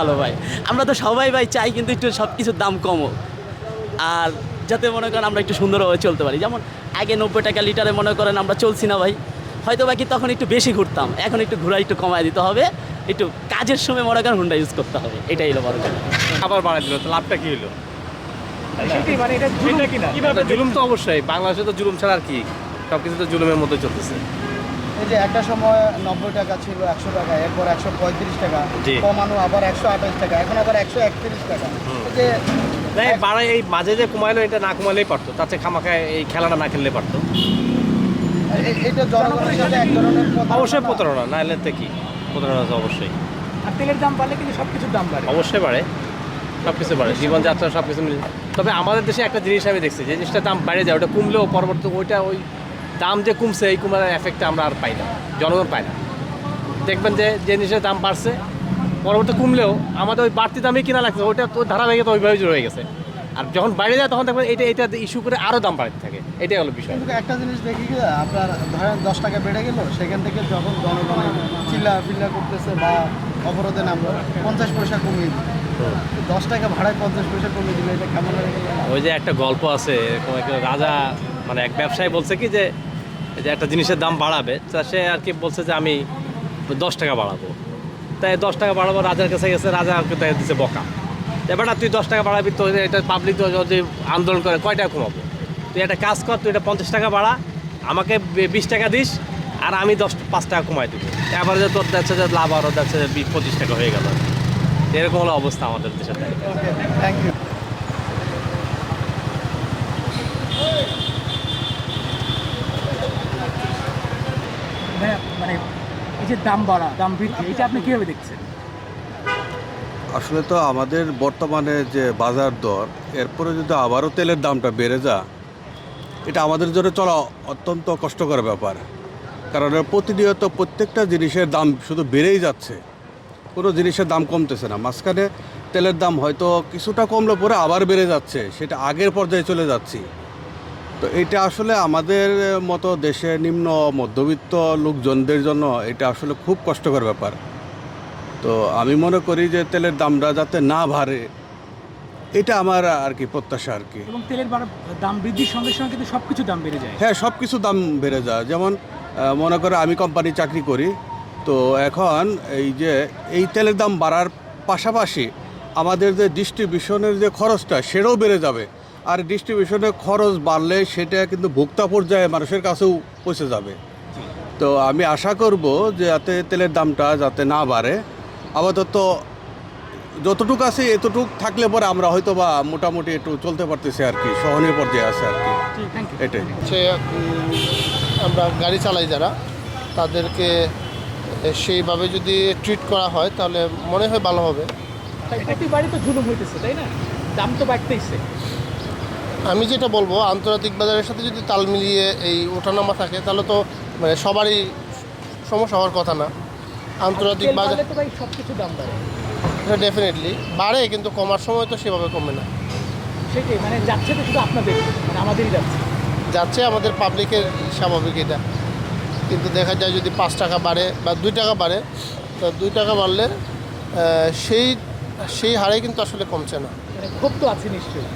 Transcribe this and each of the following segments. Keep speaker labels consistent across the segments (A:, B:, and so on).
A: ভালো ভাই। আমরা তো সবাই ভাই চাই কিন্তু একটু সব কিছুর দাম কমো। আর যাতে মনে করেন আমরা একটু সুন্দরভাবে চলতে পারি। যেমন আগে নব্বই টাকা লিটারে মনে করেন আমরা চলছি না ভাই। হয়তো বাকি তখন একটু বেশি ঘুরতাম। এখন একটু ঘোরা একটু কমায় দিতে হবে। একটু কাজের সময় মনে করেন হুন্ডা ইউজ করতে হবে। এটাই হলো বড় কথা।
B: আবার বাড়াই দিল। তো লাভটা কি হলো
C: মানে এটা জুলুম।
B: জুলুম তো অবশ্যই। বাংলাদেশে তো জুলুম ছাড়া আর কি? সব কিছু তো জুলুমের মধ্যে চলতেছে।
D: এই যে একটা সময় নব্বই টাকা ছিল একশো টাকা এরপর একশো পঁয়ত্রিশ টাকা। কমানো আবার একশো আঠাশ টাকা এখন আবার একশো একত্রিশ টাকা। এই যে
B: এই মাঝে যে কমাইলো এটা না কমাইলেই পারতো চেয়ে খামাখায় এই খেলাটা না খেললে পারতো।
D: এটা জনগণের সাথে এক ধরনের
B: অবশ্যই প্রতারণা না এলে তো কি? প্রতারণা তো অবশ্যই।
C: আর তেলের দাম বাড়লে কিন্তু সব কিছুর দাম বাড়ে।
B: অবশ্যই বাড়ে সব কিছু বাড়ে জীবনযাত্রা সব কিছু মিলে। তবে আমাদের দেশে একটা জিনিস আমি দেখছি যে জিনিসটার দাম বেড়ে যায় ওটা কমলেও পরবর্তী ওইটা ওই দাম যে কমছে এই কমার এফেক্টটা আমরা আর পাই না জনগণ পাই না। দেখবেন যে যে জিনিসের দাম বাড়ছে পরবর্তী কমলেও আমাদের ওই বাড়তি দামে কিনা লাগছে ওইটা তো ধারাবাহিকতা ওইভাবে রয়ে গেছে। আর যখন বাইরে যায় তখন দেখবেন এটা এটা ইস্যু করে আরও দাম বাড়তে থাকে এটাই হলো বিষয়।
D: কিন্তু একটা জিনিস দেখি কি আপনার ধরেন দশ টাকা বেড়ে গেল সেখান থেকে যখন জনগণ চিল্লা ফিল্লা করতেছে বা অবরোধে নামলো পঞ্চাশ পয়সা কমিয়ে দিল। দশ টাকা ভাড়ায় পঞ্চাশ পয়সা কমিয়ে দিলে এটা কেমন
B: ওই যে একটা গল্প আছে এরকম একটা রাজা মানে এক ব্যবসায়ী বলছে কি যে যে একটা জিনিসের দাম বাড়াবে, তা সে আর কি বলছে যে আমি দশ টাকা বাড়াবো। তাই দশ টাকা বাড়াবো, রাজার কাছে গেছে, রাজা তাই দিচ্ছে বকা। এবারটা তুই দশ টাকা বাড়াবি, তো এটা পাবলিক তো যদি আন্দোলন করে, কয় টাকা কমাবো? তুই একটা কাজ কর, তুই এটা পঞ্চাশ টাকা বাড়া, আমাকে বিশ টাকা দিস, আর আমি দশ, পাঁচ টাকা কমাই দেবো। এবারে যে তোর দেখছে যে লাভ আরও দেখছে যে বিশ পঁচিশ টাকা হয়ে গেল। এরকম হলো অবস্থা আমাদের
D: ওকে থ্যাংক ইউ
C: হ্যাঁ, মানে এই যে দাম বাড়া, দাম বৃদ্ধি, এটা আপনি কীভাবে দেখছেন?
E: আসলে তো আমাদের বর্তমানে যে বাজার দর, এরপরে যদি আবারও তেলের দামটা বেড়ে যায়, এটা আমাদের জন্য চলা অত্যন্ত কষ্টকর ব্যাপার। কারণ প্রতিনিয়ত প্রত্যেকটা জিনিসের দাম শুধু বেড়েই যাচ্ছে, কোনো জিনিসের দাম কমতেছে না। মাঝখানে তেলের দাম হয়তো কিছুটা কমলে পরে আবার বেড়ে যাচ্ছে, সেটা আগের পর্যায়ে চলে যাচ্ছি। তো এটা আসলে আমাদের মতো দেশে নিম্ন মধ্যবিত্ত লোকজনদের জন্য এটা আসলে খুব কষ্টকর ব্যাপার। তো আমি মনে করি যে তেলের দামটা যাতে না বাড়ে এটা আমার আর কি প্রত্যাশা আর কি।
C: এবং তেলের দাম বৃদ্ধির সঙ্গে সঙ্গে কিন্তু সব কিছু দাম বেড়ে যায়।
E: হ্যাঁ সব কিছু দাম বেড়ে যায়। যেমন মনে করে আমি কোম্পানি চাকরি করি তো এখন এই যে এই তেলের দাম বাড়ার পাশাপাশি আমাদের যে ডিস্ট্রিবিউশনের যে খরচটা সেটাও বেড়ে যাবে। আর ডিস্ট্রিবিউশনের খরচ বাড়লে সেটা কিন্তু ভোক্তা পর্যায়ে মানুষের কাছেও পৌঁছে যাবে। তো আমি আশা করব যে যাতে তেলের দামটা যাতে না বাড়ে। আপাতত যতটুকু আছে এতটুক থাকলে পরে আমরা হয়তো বা মোটামুটি একটু চলতে পারতেছি আর কি সহনীয় পর্যায়ে আছে আর কি। এটাই।
F: হচ্ছে আমরা গাড়ি চালাই যারা তাদেরকে সেইভাবে যদি ট্রিট করা হয় তাহলে মনে হয় ভালো হবে।
C: প্রতিবারই তো জুলুম হইতেছে তাই না? দাম তো বাড়তেইছে।
F: আমি যেটা বলব আন্তর্জাতিক বাজারের সাথে যদি তাল মিলিয়ে এই ওঠানামা থাকে তাহলে তো মানে সবারই সমস্যা হওয়ার কথা না। আন্তর্জাতিক বাজার
C: সব কিছু দাম বাড়ে।
F: ডেফিনেটলি বাড়ে কিন্তু কমার সময় তো সেভাবে কমে না।
C: সেটাই মানে যাচ্ছে তো শুধু আপনাদের মানে আমাদেরই যাচ্ছে।
F: যাচ্ছে আমাদের পাবলিকের স্বাভাবিক এটা। কিন্তু দেখা যায় যদি পাঁচ টাকা বাড়ে বা দুই টাকা বাড়ে তো দুই টাকা বাড়লে সেই সেই হারে কিন্তু আসলে কমছে না।
C: মানে ক্ষোভ তো আছে নিশ্চয়ই।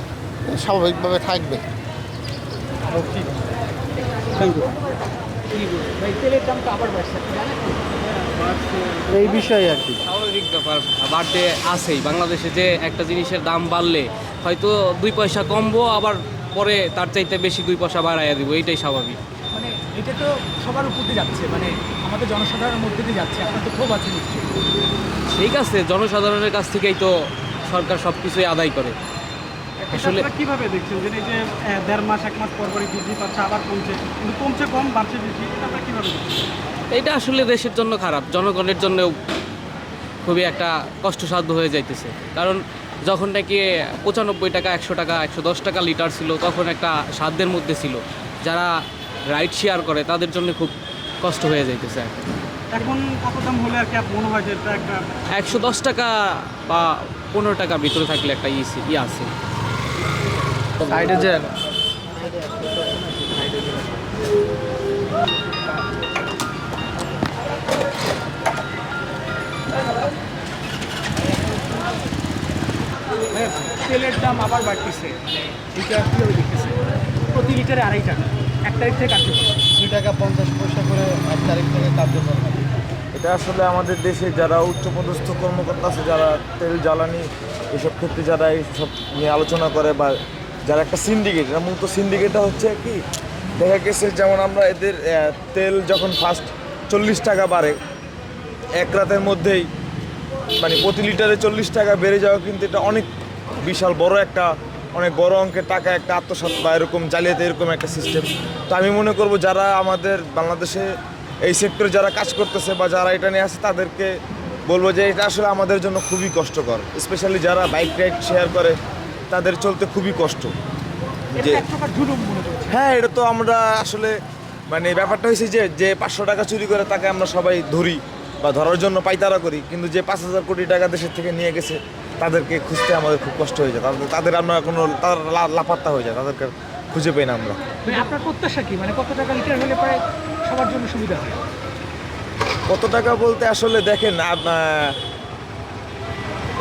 F: স্বাভাবিকভাবে থাকবে?
D: এই বিষয়ে আর কি।
G: স্বাভাবিক ব্যাপার বাড়তে আছেই। বাংলাদেশে যে একটা জিনিসের দাম বাড়লে হয়তো দুই পয়সা কমবো আবার পরে তার চাইতে বেশি দুই পয়সা বাড়াইয়া দিব এইটাই স্বাভাবিক।
C: মানে এটা তো সবার উপর দিয়ে যাচ্ছে মানে আমাদের জনসাধারণের মধ্যে দিয়ে যাচ্ছে আপনার তো ক্ষোভ আছে নিশ্চয়ই।
G: ঠিক আছে জনসাধারণের কাছ থেকেই তো সরকার সব কিছুই আদায় করে। আসলে
H: কীভাবে দেখছেন যে এই যে দেড় মাস এক মাস পর পরই বৃদ্ধি পাচ্ছে আবার কমছে কিন্তু কমছে কম বাড়ছে বেশি এটা আপনারা কীভাবে
G: এটা আসলে দেশের জন্য খারাপ জনগণের জন্যও খুবই একটা কষ্টসাধ্য হয়ে যাইতেছে। কারণ যখন নাকি পঁচানব্বই টাকা একশো টাকা একশো দশ টাকা লিটার ছিল তখন একটা সাধ্যের মধ্যে ছিল। যারা রাইড শেয়ার করে তাদের জন্য খুব কষ্ট হয়ে যাইতেছে এখন
H: কত দাম হলে আর কি মনে হয় যে এটা একটা
G: একশো দশ টাকা বা পনেরো টাকার ভিতরে থাকলে একটা ই ইয়ে আছে।
D: যে
C: তেলের দাম আবার বাড়তেছে। এটা কীভাবে দেখতেছে প্রতি লিটারে আড়াই টাকা। এক তারিখ থেকে কার্যকর।
D: দুই টাকা পঞ্চাশ পয়সা করে এক তারিখ থেকে কার্যকর হবে
I: এটা আসলে আমাদের দেশে যারা উচ্চপদস্থ কর্মকর্তা আছে যারা তেল জ্বালানি এসব ক্ষেত্রে যারা এইসব নিয়ে আলোচনা করে বা যারা একটা সিন্ডিকেট এটা মূলত সিন্ডিকেটটা হচ্ছে কি? দেখা গেছে যেমন আমরা এদের তেল যখন ফার্স্ট চল্লিশ টাকা বাড়ে, এক রাতের মধ্যেই মানে প্রতি লিটারে চল্লিশ টাকা বেড়ে যাওয়া কিন্তু এটা অনেক বিশাল বড় একটা, অনেক বড় অঙ্কের টাকা একটা আত্মসাৎ বা এরকম জালিয়াতি, এরকম একটা সিস্টেম তো আমি মনে করব যারা আমাদের বাংলাদেশে এই সেক্টরে যারা কাজ করতেছে বা যারা এটা নিয়ে আছে, তাদেরকে বলব যে এটা আসলে আমাদের জন্য খুবই কষ্টকর স্পেশালি যারা বাইক রাইড শেয়ার করে তাদের চলতে খুবই কষ্ট। যে হ্যাঁ এটা তো আমরা আসলে মানে ব্যাপারটা হয়েছে যে যে পাঁচশো টাকা চুরি করে তাকে আমরা সবাই ধরি বা ধরার জন্য পাইতারা করি কিন্তু যে পাঁচ হাজার কোটি টাকা দেশের থেকে নিয়ে গেছে তাদেরকে খুঁজতে আমাদের খুব কষ্ট হয়ে যায়। তাদের তাদের আমরা কোনো তার লাপাত্তা হয়ে যায় তাদেরকে খুঁজে পাই না আমরা।
C: মানে আপনার প্রত্যাশা কি? মানে কত টাকা লিটার হলে পরে সবার জন্য সুবিধা হয়?
I: কত টাকা বলতে আসলে দেখেন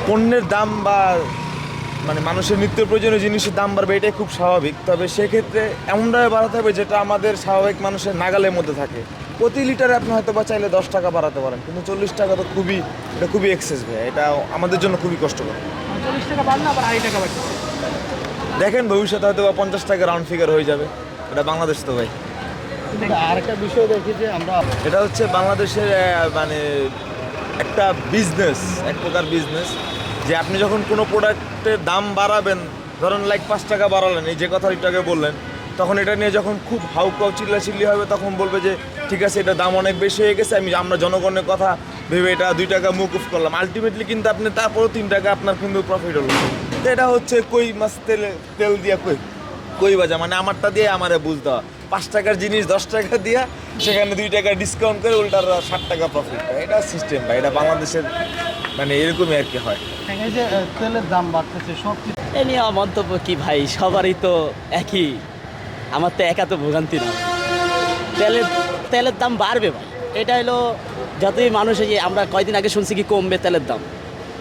I: পণ্যের দাম বা মানে মানুষের নিত্য প্রয়োজনীয় জিনিসের দাম বাড়বে এটাই খুব স্বাভাবিক। তবে সেক্ষেত্রে এমনভাবে বাড়াতে হবে যেটা আমাদের স্বাভাবিক মানুষের নাগালের মধ্যে থাকে। প্রতি লিটারে আপনি হয়তো বা চাইলে দশ টাকা বাড়াতে পারেন কিন্তু চল্লিশ টাকা তো খুবই এটা খুবই এক্সেস ভাই এটা আমাদের জন্য খুবই কষ্টকর।
C: চল্লিশ টাকা বাড়লে আবার আড়াই টাকা বাড়তেছে
I: দেখেন ভবিষ্যতে হয়তো বা পঞ্চাশ টাকা রাউন্ড ফিগার হয়ে যাবে এটা বাংলাদেশ তো ভাই।
D: আরেকটা বিষয় দেখি যে আমরা
I: এটা হচ্ছে বাংলাদেশের মানে একটা বিজনেস এক প্রকার বিজনেস যে আপনি যখন কোনো প্রোডাক্টের দাম বাড়াবেন, ধরুন লাইক পাঁচ টাকা বাড়ালেন, এই যে কথা এটাকে বললেন, তখন এটা নিয়ে যখন খুব হাউকাউ চিল্লাচিল্লি হবে, তখন বলবে যে, ঠিক আছে, এটা দাম অনেক বেশি হয়ে গেছে, আমি, আমরা জনগণের কথা ভেবে এটা দুই টাকা মুকুফ করলাম। আলটিমেটলি কিন্তু আপনি তারপরেও তিন টাকা আপনার কিন্তু প্রফিট হলো। তো এটা হচ্ছে কই মাছ তেলে, তেল দিয়া কই কই বাজা মানে আমারটা দিয়ে আমারে বুঝতে দেওয়া পাঁচ টাকার জিনিস দশ টাকা দিয়া সেখানে দুই টাকা ডিসকাউন্ট করে উল্টার ষাট টাকা প্রফিট এটা সিস্টেম ভাই এটা বাংলাদেশের মানে এরকমই আর কি হয়।
D: এই যে তেলের দাম বাড়তেছে সব
A: এ নিয়ে আমার মন্তব্য কি ভাই? সবারই তো একই। আমার তো একা তো ভোগান্তি না। তেলের তেলের দাম বাড়বে ভাই। এটা হলো যতই মানুষ এই যে আমরা কয়দিন আগে শুনছি কি কমবে তেলের দাম।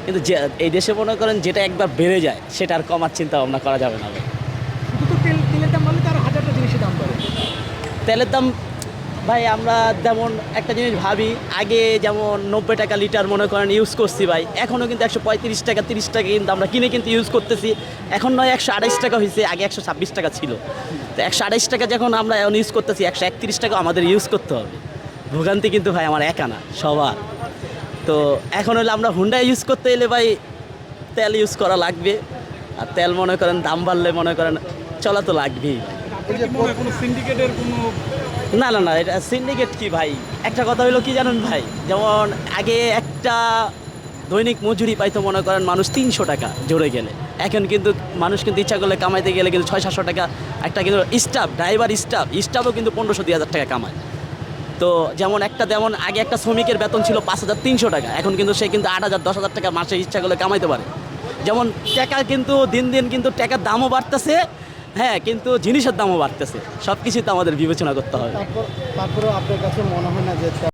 A: কিন্তু যে এই দেশে মনে করেন যেটা একবার বেড়ে যায় সেটা আর কমার চিন্তা ভাবনা করা যাবে না ভাই
C: শুধু তো তেল তেলের দাম বাড়লে তার হাজারটা জিনিসের দাম বাড়ে
A: তেলের দাম, ভাই, আমরা যেমন একটা জিনিস ভাবি, আগে যেমন নব্বই টাকা লিটার মনে করেন ইউজ করছি ভাই, এখনও কিন্তু একশো পঁয়ত্রিশ টাকা, তিরিশ টাকা কিন্তু আমরা কিনে কিন্তু ইউজ করতেছি। এখন নয়, একশো আড়াইশ টাকা হয়েছে, আগে একশো ছাব্বিশ টাকা ছিল। তো একশো আড়াইশ টাকা যখন আমরা এখন ইউজ করতেছি, একশো একত্রিশ টাকা আমাদের ইউজ করতে হবে। ভোগান্তি কিন্তু ভাই আমার একা না, সবার। তো এখন হলে আমরা হুন্ডা ইউজ করতে এলে ভাই তেল ইউজ করা লাগবে। আর তেল মনে করেন দাম বাড়লে মনে করেন চলা তো লাগবেই।
H: সিন্ডিকেটের কোনো
A: না না না, এটা সিন্ডিকেট কি ভাই? একটা কথা হলো কি জানেন ভাই? যেমন আগে একটা দৈনিক মজুরি পাইতো মনে করেন মানুষ তিনশো টাকা জোরে গেলে। এখন কিন্তু মানুষ কিন্তু ইচ্ছা করলে কামাইতে গেলে কিন্তু ছয়, সাতশো টাকা একটা কিন্তু স্টাফ ড্রাইভার স্টাফ স্টাফও কিন্তু পনেরোশো, দুই হাজার টাকা কামায়। তো যেমন একটা যেমন আগে একটা শ্রমিকের বেতন ছিল পাঁচ হাজার তিনশো টাকা, এখন কিন্তু সে কিন্তু আট হাজার, দশ হাজার টাকা মাসে ইচ্ছা করলে কামাইতে পারে। যেমন টাকা কিন্তু দিন দিন কিন্তু টাকার দামও বাড়তেছে হ্যাঁ কিন্তু জিনিসের দামও বাড়তেছে। সব কিছুই তো আমাদের বিবেচনা করতে হবে।
D: তারপর আপনার কাছে মনে হয় না যে